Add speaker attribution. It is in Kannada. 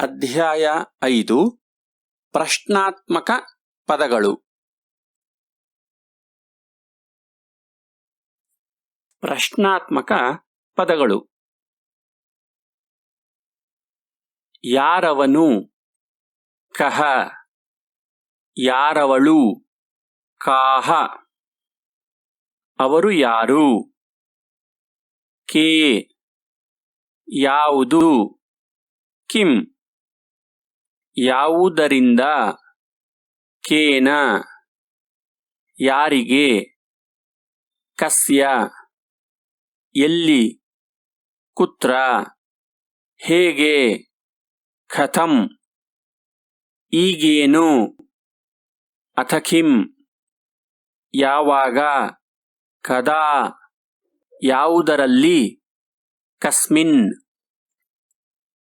Speaker 1: ಅಧ್ಯಾಯ ಐದು. ಪ್ರಶ್ನಾತ್ಮಕ ಪದಗಳು. ಪ್ರಶ್ನಾತ್ಮಕ ಪದಗಳು. ಯಾರವನು ಕಹ. ಯಾರವಳು ಕಾಹ. ಅವರು ಯಾರು. ಕೇ. ಯಾವುದು. ಕಿಂ ಯಾವುದರಿಂದ ಕೇನ ಯಾರಿಗೆ ಕಸ್ಯ ಎಲ್ಲಿ ಕುತ್ರ ಹೇಗೆ ಕಥಂ ಈಗೇನು ಅಥಕಿಂ ಯಾವಾಗ ಕದಾ ಯಾವುದರಲ್ಲಿ ಕಸ್ಮಿನ್